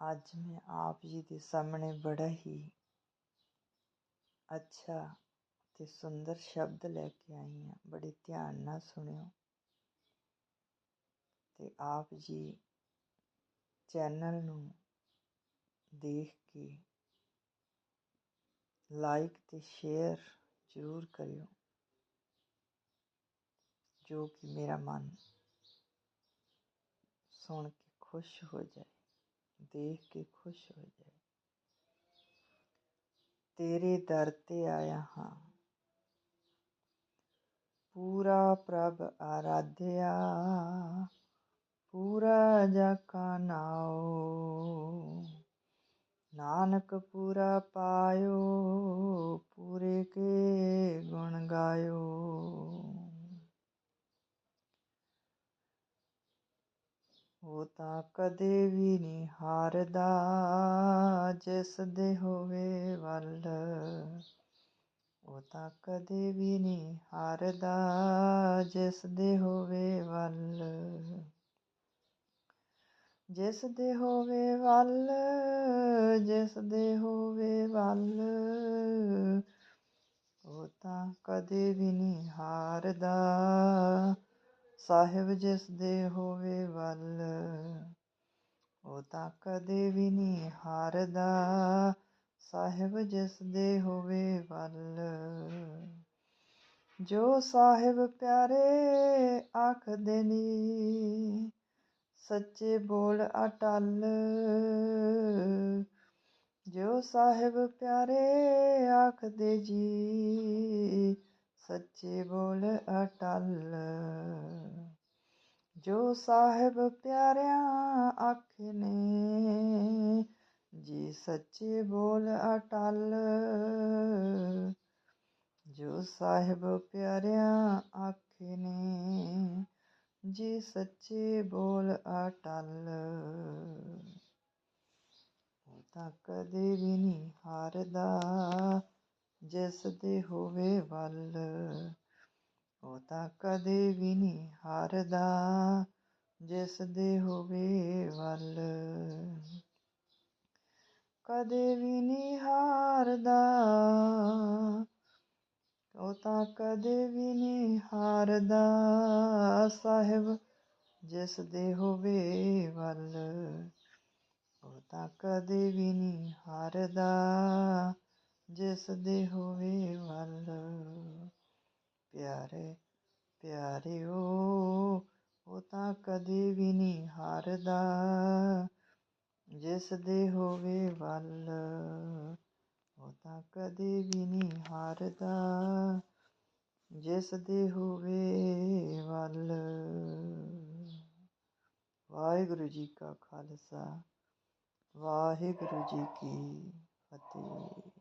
ਅੱਜ ਮੈਂ ਆਪ ਜੀ ਦੇ ਸਾਹਮਣੇ ਬੜਾ ਹੀ ਅੱਛਾ ਅਤੇ ਸੁੰਦਰ ਸ਼ਬਦ ਲੈ ਕੇ ਆਈ ਹਾਂ। ਬੜੇ ਧਿਆਨ ਨਾਲ ਸੁਣਿਓ। ਤੇ ਆਪ ਜੀ ਚੈਨਲ ਨੂੰ ਦੇਖ ਕੇ ਲਾਈਕ ਤੇ ਸ਼ੇਅਰ ਜ਼ਰੂਰ ਕਰਿਓ, ਜੋ ਕਿ ਮੇਰਾ ਮਨ ਸੁਣ ਕੇ ਖੁਸ਼ ਹੋ ਜਾਏ। ਦੇਖ ਕੇ ਖੁਸ਼ ਹੋ ਜਾਏ। ਤੇਰੇ ਦਰ ਤੇ ਆਇਆ ਹਾਂ। ਪੂਰਾ ਪ੍ਰਭ ਆਰਾਧਿਆ, ਪੂਰਾ ਜਾ ਨਾਉ ਨਾਨਕ ਪੂਰਾ ਪਾਇਓ ਪੂਰੇ ਕੇ ਗੁਣ ਗਾਇਓ ਉਹ ਤਾਂ ਕਦੇ ਵੀ ਨਹੀਂ ਹਾਰਦਾ, ਜਿਸ ਦੇ ਹੋਵੇ ਵੱਲ। ਉਹ ਤਾਂ ਕਦੇ ਵੀ ਨਹੀਂ ਹਾਰਦਾ, ਜਿਸ ਦੇ ਹੋਵੇ ਵੱਲ। ਜਿਸ ਦੇ ਹੋਵੇ ਵੱਲ, ਜਿਸ ਦੇ ਹੋਵੇ ਵੱਲ। ਉਹ ਤਾਂ ਕਦੇ ਵੀ ਨਹੀਂ ਹਾਰਦਾ ਸਾਹਿਬ ਜਿਸ ਦੇ ਹੋਵੇ ਵੱਲ, ਉਹ ਤਾਂ ਕਦੇ ਵੀ ਨਹੀਂ ਹਾਰਦਾ। ਸਾਹਿਬ ਜਿਸ ਦੇ ਹੋਵੇ ਵੱਲ, ਜੋ ਸਾਹਿਬ ਪਿਆਰੇ ਆਖਦੇ ਨੀ, ਸੱਚੇ ਬੋਲ ਅਟਲ। ਜੋ ਸਾਹਿਬ ਪਿਆਰੇ ਆਖਦੇ ਜੀ ਸੱਚੇ ਬੋਲ ਅਟਲ, ਜੋ ਸਾਹਿਬ ਪਿਆਰਿਆਂ ਆਖੇ ਨੇ, ਜੀ ਸੱਚੇ ਬੋਲ ਅਟਲ, ਜੋ ਸਾਹਿਬ ਪਿਆਰਿਆਂ ਆਖੇ ਨੇ, ਜੀ ਸੱਚੇ ਬੋਲ ਅਟਲ। ਉਹ ਤਾਂ ਕਦੇ ਵੀ ਨਹੀਂ ਹਾਰਦਾ। ਜਿਸ ਦੇ ਹੋਵੇ ਵੱਲ, ਉਹ ਤਾਂ ਕਦੇ ਵੀ ਨਹੀਂ ਹਾਰਦਾ। ਜਿਸ ਦੇ ਹੋਵੇ ਵੱਲ, ਕਦੇ ਵੀ ਨਹੀਂ ਹਾਰਦਾ। ਉਹ ਤਾਂ ਕਦੇ ਵੀ ਨਹੀਂ ਹਾਰਦਾ। ਸਾਹਿਬ, ਜਿਸ ਦੇ ਹੋਵੇ ਵੱਲ, ਉਹ ਤਾਂ ਕਦੇ ਵੀ ਨਹੀਂ ਹਾਰਦਾ। ਜਿਸ ਦੇ ਹੋਵੇ ਵੱਲ। ਪਿਆਰੇ, ਪਿਆਰਿਓ, ਉਹ ਤਾਂ ਕਦੇ ਵੀ ਨਹੀਂ ਹਾਰਦਾ। ਜਿਸ ਦੇ ਹੋਵੇ ਵੱਲ। ਉਹ ਤਾਂ ਕਦੇ ਵੀ ਨਹੀਂ ਹਾਰਦਾ। ਜਿਸ ਦੇ ਹੋਵੇ ਵੱਲ। ਵਾਹਿਗੁਰੂ ਜੀ ਕਾ ਖਾਲਸਾ। ਵਾਹਿਗੁਰੂ ਜੀ ਕੀ ਫਤਿਹ।